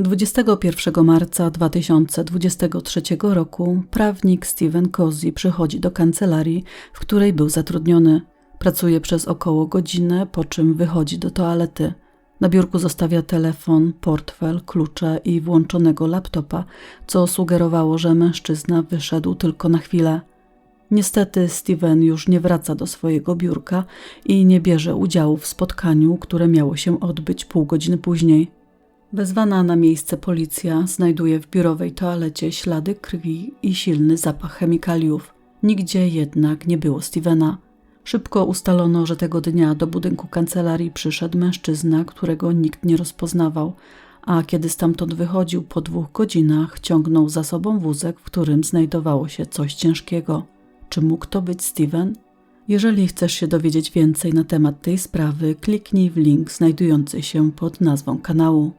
21 marca 2023 roku prawnik Steven Cozy przychodzi do kancelarii, w której był zatrudniony. Pracuje przez około godzinę, po czym wychodzi do toalety. Na biurku zostawia telefon, portfel, klucze i włączonego laptopa, co sugerowało, że mężczyzna wyszedł tylko na chwilę. Niestety Steven już nie wraca do swojego biurka i nie bierze udziału w spotkaniu, które miało się odbyć pół godziny później. Wezwana na miejsce policja znajduje w biurowej toalecie ślady krwi i silny zapach chemikaliów. Nigdzie jednak nie było Stevena. Szybko ustalono, że tego dnia do budynku kancelarii przyszedł mężczyzna, którego nikt nie rozpoznawał, a kiedy stamtąd wychodził po dwóch godzinach, ciągnął za sobą wózek, w którym znajdowało się coś ciężkiego. Czy mógł to być Steven? Jeżeli chcesz się dowiedzieć więcej na temat tej sprawy, kliknij w link znajdujący się pod nazwą kanału.